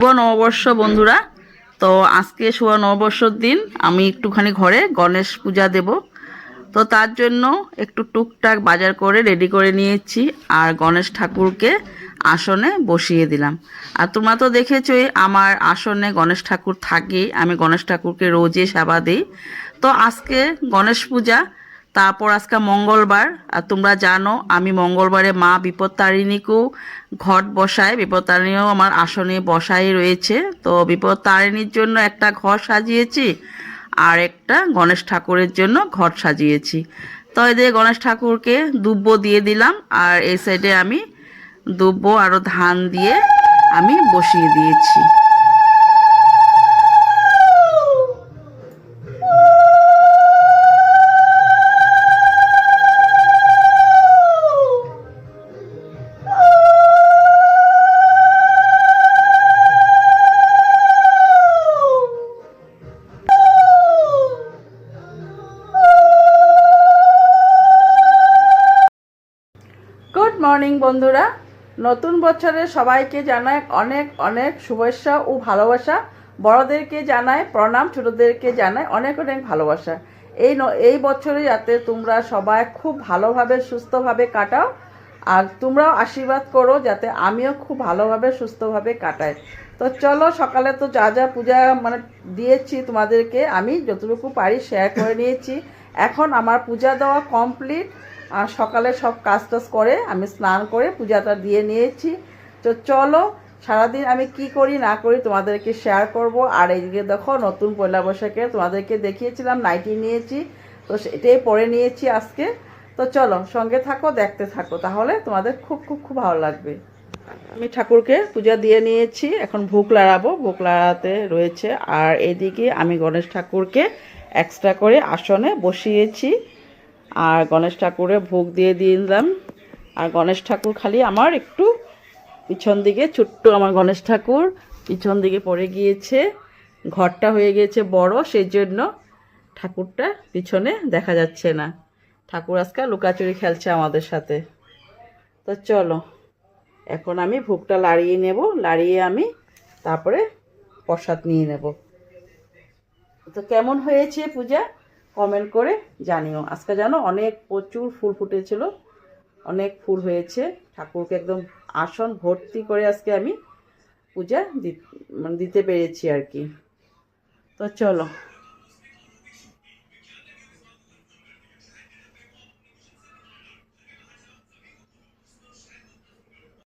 শুভ নববর্ষ বন্ধুরা। তো আজকে শুভ নববর্ষর দিন। আমি একটুখানি ঘরে গণেশ পূজা দেব। তো তার জন্য একটু টুকটাক বাজার করে রেডি করে নিয়েছি আর গণেশ ঠাকুরকে আসনে বসিয়ে দিলাম। আর তোমরা তো দেখেছোই, আমার আসনে গণেশ ঠাকুর থাকে আমি গণেশ ঠাকুরকে রোজে সেবা দিই। তো আজকে গণেশ পূজা তারপর আজকে মঙ্গলবার, আর তোমরা জানো, আমি মঙ্গলবারে মা বিপত্তারিণীকেও ঘট বসাই। বিপত্তারিণীও আমার আসনে বসাই রয়েছে। তো বিপত্তারিণীর জন্য একটা ঘর সাজিয়েছি, আর একটা গণেশ ঠাকুরের জন্য ঘট সাজিয়েছি। তো এদের গণেশ ঠাকুরকে দুব্ব দিয়ে দিলাম, আর এই সাইডে আমি দুব্ব আরও ধান দিয়ে আমি বসিয়ে দিয়েছি। মর্নিং, বন্ধুরা। নতুন বছরে সবাইকে জানায় অনেক অনেক শুভেচ্ছা ও ভালোবাসা। বড়দেরকে জানায় প্রণাম, ছোটদেরকে জানায় অনেক অনেক ভালোবাসা। এই এই বছরে যাতে তোমরা সবাই খুব ভালোভাবে, সুস্থভাবে কাটাও, আর তোমরাও আশীর্বাদ করো যাতে আমিও খুব ভালোভাবে, সুস্থভাবে কাটাই। তো চলো, সকালে তো যা যা পূজা মানে দিয়েছি তোমাদেরকে, আমি যতটুকু পারি শেয়ার করে নিয়েছি। এখন আমার পূজা দেওয়া কমপ্লিট আর সকালে সব কাজ টাজ করে আমি স্নান করে পূজাটা দিয়ে নিয়েছি। তো চলো, সারাদিন আমি কি করি না করি তোমাদেরকে শেয়ার করব। আর এইদিকে দেখো, নতুন পয়লা বৈশাখে তোমাদেরকে দেখিয়েছিলাম নাইটি নিয়েছি। তো সেটাই পরে নিয়েছি আজকে। তো চলো, সঙ্গে থাকো, দেখতে থাকো। তাহলে তোমাদের খুব খুব খুব ভালো লাগবে। আমি ঠাকুরকে পূজা দিয়ে নিয়েছি। এখন ভোগ লাড়াবো। ভোগ লাড়াতে রয়েছে। আর এদিকে আমি গণেশ ঠাকুরকে এক্সট্রা করে আসনে বসিয়েছি। আর গণেশ ঠাকুরে ভোগ দিয়ে দিলাম। আর গণেশ ঠাকুর খালি আমার একটু পিছন দিকে, ছোট্ট আমার গণেশ ঠাকুর পিছন দিকে পড়ে গিয়েছে। ঘরটা হয়ে গিয়েছে বড় সেই জন্য ঠাকুরটা পিছনে দেখা যাচ্ছে না। ঠাকুর আজকাল লুকাচুরি খেলছে আমাদের সাথে। তো চলো, এখন আমি ভোগটা লাড়িয়ে নেব, লাড়িয়ে আমি তারপরে প্রসাদ নিয়ে নেব। তো কেমন হয়েছে পূজা? কমেন্ট করে জানিও। আজকে জানো অনেক প্রচুর ফুল ফুটেছিল, অনেক ফুল হয়েছে। ঠাকুরকে একদম আসন ভর্তি করে আজকে আমি পূজা মানে দিতে পেরেছি আর কি। তো চলো।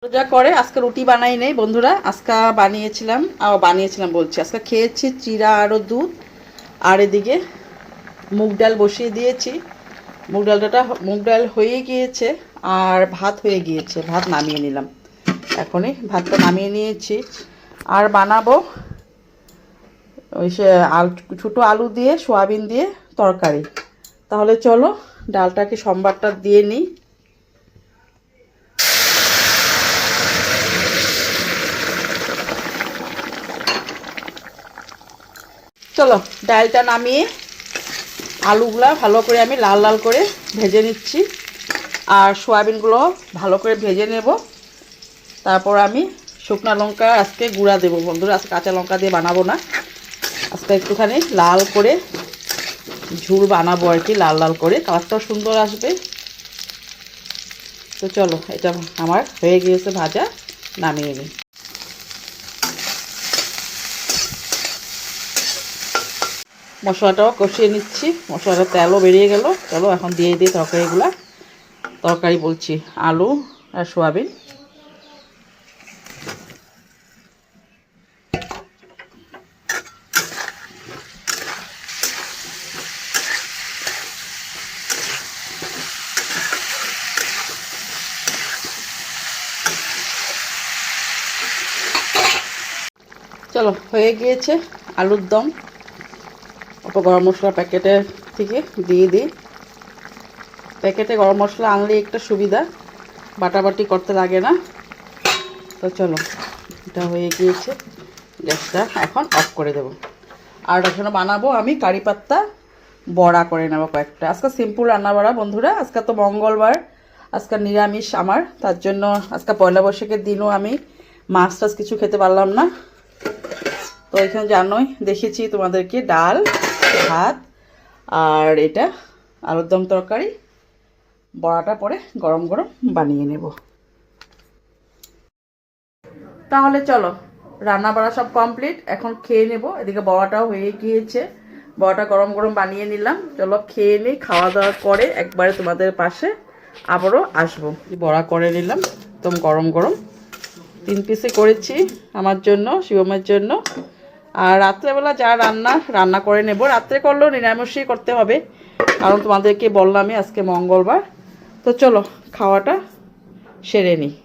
যা করে, আজকে রুটি বানাই নেই বন্ধুরা। আজকে বানিয়েছিলাম বানিয়েছিলাম বলছি। আজকে খেয়েছি চিরা আরও দুধ, আর এদিকে মুগ ডাল বসিয়ে দিয়েছি। মুগ ডালটা মুগ ডাল হয়ে গিয়েছে আর ভাত হয়ে গিয়েছে, ভাত নামিয়ে নিলাম। এখনই ভাতটা নামিয়ে নিয়েছি। আর বানাবো ওই সে আলু, ছোটো আলু দিয়ে, সোয়াবিন দিয়ে তরকারি। তাহলে চলো ডালটাকে সোমবারটা দিয়ে নিই। চলো ডালটা নামিয়ে আলুগুলা ভালো করে আমি লাল লাল করে ভেজে নিচ্ছি। আর সোয়াবিনগুলো ভালো করে ভেজে নেব। তারপর আমি শুকনা লঙ্কা আজকে গুঁড়া দেবো। বন্ধুরা, আজকে কাঁচা লঙ্কা দিয়ে বানাবো না। আজকে একটুখানি লাল করে ঝুল বানাবো আর কি, লাল লাল করে। কালারটাও সুন্দর আসবে। তো চলো, এটা আমার হয়ে গিয়েছে ভাজা, নামিয়ে নিই। মশলাটাও কষিয়ে নিচ্ছি। মশলাটা তেলও বেরিয়ে গেল। চলো এখন দিয়ে দিই তরকারিগুলা। তরকারি বলছি আলু আর সোয়াবিন। চলো, হয়ে গিয়েছে আলুর দম। অল্প গরম মশলা প্যাকেটের থেকে দিয়ে দিই। প্যাকেটে গরম মশলা আনলে একটা সুবিধা, বাটাবাটি করতে লাগে না। তো চলো, এটা হয়ে গিয়েছে। গ্যাসটা এখন অফ করে দেব। আর এখানে বানাবো আমি কারি পাত্তা, বড়া করে নেব কয়েকটা। আজকে সিম্পল রান্না বড়া বন্ধুরা, আজকে তো মঙ্গলবার, আজকে নিরামিষ আমার। তার জন্য আজকে পয়লা বৈশাখের দিনও আমি মাছ টাছ কিছু খেতে পারলাম না। তো এখানে জানোই দেখেছি তোমাদেরকে ডাল। ভাত আর এটা আলুর দম তরকারি। বড়াটা পরে গরম গরম বানিয়ে নেব। তাহলে চলো, রান্না বাড়া সব কমপ্লিট। এখন খেয়ে নেব। এদিকে বড়াটাও হয়ে গিয়েছে। বড়াটা গরম গরম বানিয়ে নিলাম। চলো খেয়ে নিই, খাওয়া দাওয়ার পরে একবারে তোমাদের পাশে আবারও আসব। বড়া করে নিলাম, একদম গরম গরম। তিন পিসে করেছি আমার জন্য, শিবমের জন্য। আর রাত্রেবেলা যা রান্না রান্না করে নেব। রাত্রে করলেও নিরামিষই করতে হবে। কারণ তোমাদেরকে বললামই আজকে মঙ্গলবার। তো চলো, খাওয়াটা সেরে নিই